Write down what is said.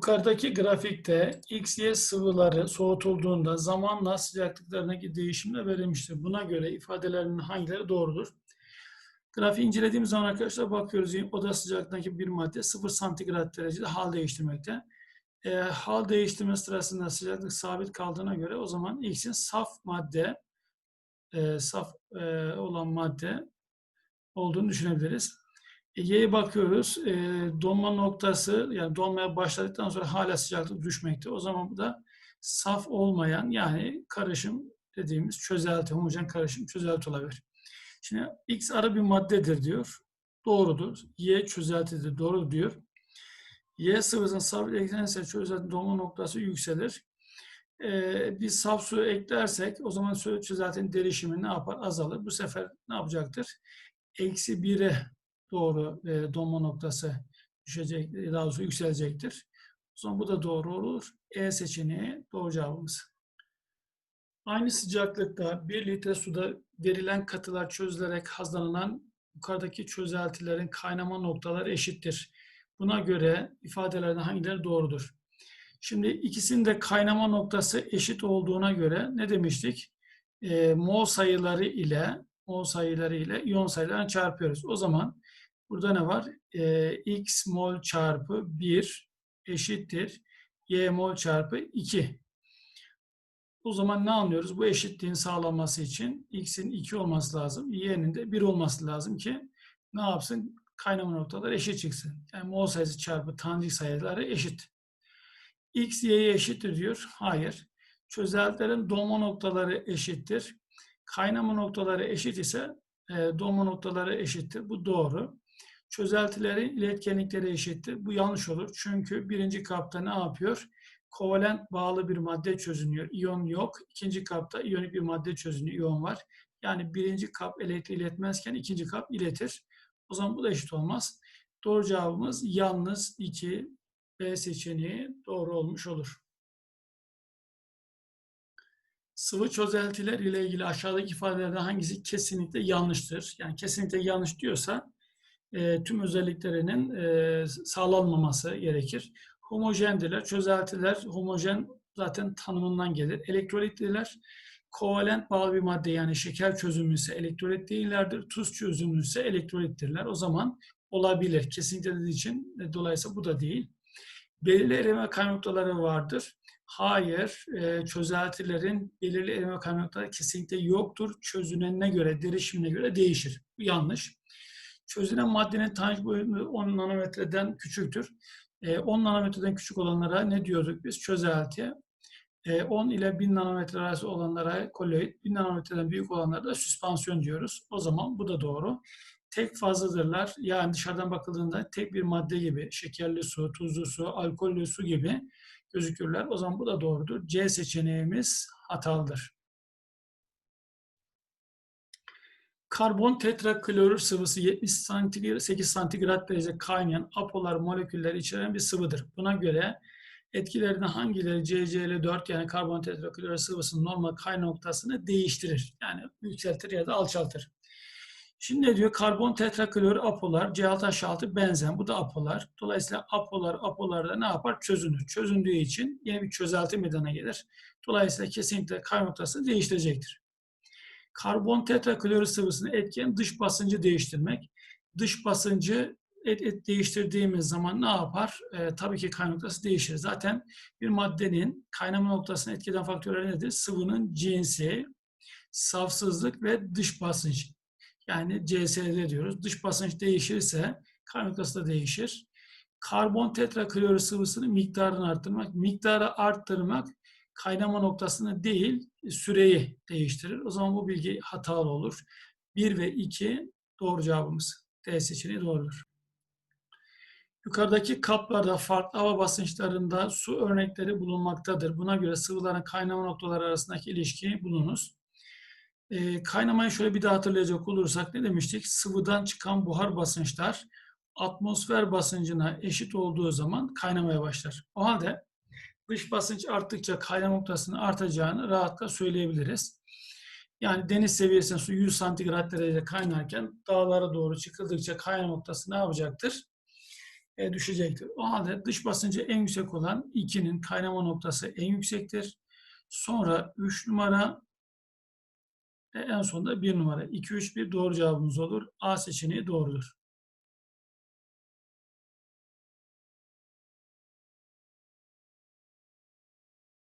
Yukarıdaki grafikte X, Y sıvıları soğutulduğunda zamanla sıcaklıklarındaki değişimle verilmiştir. Buna göre ifadelerin hangileri doğrudur? Grafiği incelediğimiz zaman arkadaşlar bakıyoruz oda sıcaklığındaki bir madde 0 santigrat derecede hal değiştirmekte. E, hal değiştirme sırasında sıcaklık sabit kaldığına göre o zaman X'in saf madde e, saf e, olan madde olduğunu düşünebiliriz. E, Y'ye bakıyoruz. E, donma noktası yani donmaya başladıktan sonra hala sıcaklık düşmekte. O zaman da saf olmayan yani karışım dediğimiz çözelti, homojen karışım çözelti olabilir. Şimdi X arı bir maddedir diyor. Doğrudur. Y çözeltidir. Doğru diyor. Y sıvısının sabit eklenirse çözelti donma noktası yükselir. Ee, biz saf su eklersek o zaman çözeltinin derişimi ne yapar? Azalır. Bu sefer ne yapacaktır? Eksi 1'e doğru e, donma noktası düşecek, daha doğrusu yükselecektir. O zaman bu da doğru olur. E seçeneği doğru cevabımız. Aynı sıcaklıkta 1 litre suda verilen katılar çözülerek hazırlanan yukarıdaki çözeltilerin kaynama noktaları eşittir. Buna göre ifadelerden hangileri doğrudur? Şimdi ikisinin de kaynama noktası eşit olduğuna göre ne demiştik? E, mol sayıları ile mol sayıları ile iyon sayılarını çarpıyoruz. O zaman burada ne var? E, x mol çarpı 1 eşittir y mol çarpı 2. O zaman ne anlıyoruz? Bu eşitliğin sağlanması için x'in 2 olması lazım, y'nin de 1 olması lazım ki ne yapsın? Kaynama noktaları eşit çıksın. Yani mol sayısı çarpı tanecik sayıları eşit. x y'ye eşittir diyor. Hayır. Çözeltilerin donma noktaları eşittir. Kaynama noktaları eşit ise e, donma noktaları eşittir. Bu doğru. Çözeltilerin iletkenlikleri eşittir. Bu yanlış olur. Çünkü birinci kapta ne yapıyor? kovalent bağlı bir madde çözünüyor. İyon yok. İkinci kapta iyonik bir madde çözünüyor. İyon var. Yani birinci kap elektriği iletmezken ikinci kap iletir. O zaman bu da eşit olmaz. Doğru cevabımız yalnız 2 B seçeneği doğru olmuş olur. Sıvı çözeltiler ile ilgili aşağıdaki ifadelerden hangisi kesinlikle yanlıştır? Yani kesinlikle yanlış diyorsa e, tüm özelliklerinin e, sağlanmaması gerekir homojendiler. Çözeltiler homojen zaten tanımından gelir. Elektrolitliler kovalent bağlı bir madde yani şeker çözümlü ise elektrolit değillerdir. Tuz çözümlü ise elektrolittirler. O zaman olabilir. Kesinlikle dediği için e, dolayısıyla bu da değil. Belirli erime kaynakları vardır. Hayır, e, çözeltilerin belirli erime kaynakları kesinlikle yoktur. Çözünenine göre, derişimine göre değişir. Yanlış. Çözünen maddenin tanecik boyutu 10 nanometreden küçüktür. 10 e, nanometreden küçük olanlara ne diyorduk biz? Çözelti. 10 e, ile 1000 nanometre arası olanlara koloid, 1000 nanometreden büyük olanlara da süspansiyon diyoruz. O zaman bu da doğru. Tek fazladırlar. Yani dışarıdan bakıldığında tek bir madde gibi, şekerli su, tuzlu su, alkollü su gibi gözükürler. O zaman bu da doğrudur. C seçeneğimiz hatalıdır. Karbon tetraklorür sıvısı 70 santigrat, 8 santigrat derece kaynayan apolar molekülleri içeren bir sıvıdır. Buna göre etkilerinde hangileri CCl4 yani karbon tetraklorür sıvısının normal kaynama noktasını değiştirir. Yani yükseltir ya da alçaltır. Şimdi ne diyor? Karbon tetraklorür apolar, C6H6 benzen. Bu da apolar. Dolayısıyla apolar, apolarda ne yapar? Çözünür. Çözündüğü için yeni bir çözelti meydana gelir. Dolayısıyla kesinlikle kaynama noktasını değiştirecektir. Karbon tetraklorür sıvısını etken dış basıncı değiştirmek. Dış basıncı et, et değiştirdiğimiz zaman ne yapar? E, tabii ki kaynama noktası değişir. Zaten bir maddenin kaynama noktasını etkeden faktörler nedir? Sıvının cinsi, safsızlık ve dış basınç. Yani CSD diyoruz. Dış basınç değişirse kaynama noktası da değişir. Karbon tetraklorür sıvısının miktarını arttırmak. Miktarı arttırmak kaynama noktasını değil, süreyi değiştirir. O zaman bu bilgi hatalı olur. 1 ve 2 doğru cevabımız. D seçeneği doğrudur. Yukarıdaki kaplarda farklı hava basınçlarında su örnekleri bulunmaktadır. Buna göre sıvıların kaynama noktaları arasındaki ilişkiyi bulunuz. E, kaynamayı şöyle bir daha hatırlayacak olursak ne demiştik? Sıvıdan çıkan buhar basınçlar atmosfer basıncına eşit olduğu zaman kaynamaya başlar. O halde dış basınç arttıkça kaynama noktasının artacağını rahatlıkla söyleyebiliriz. Yani deniz seviyesinde su 100 santigrat derece kaynarken dağlara doğru çıkıldıkça kaynama noktası ne yapacaktır? e, düşecektir. O halde dış basıncı en yüksek olan 2'nin kaynama noktası en yüksektir. Sonra 3 numara ve en sonunda 1 numara. 2, 3, 1 doğru cevabımız olur. A seçeneği doğrudur.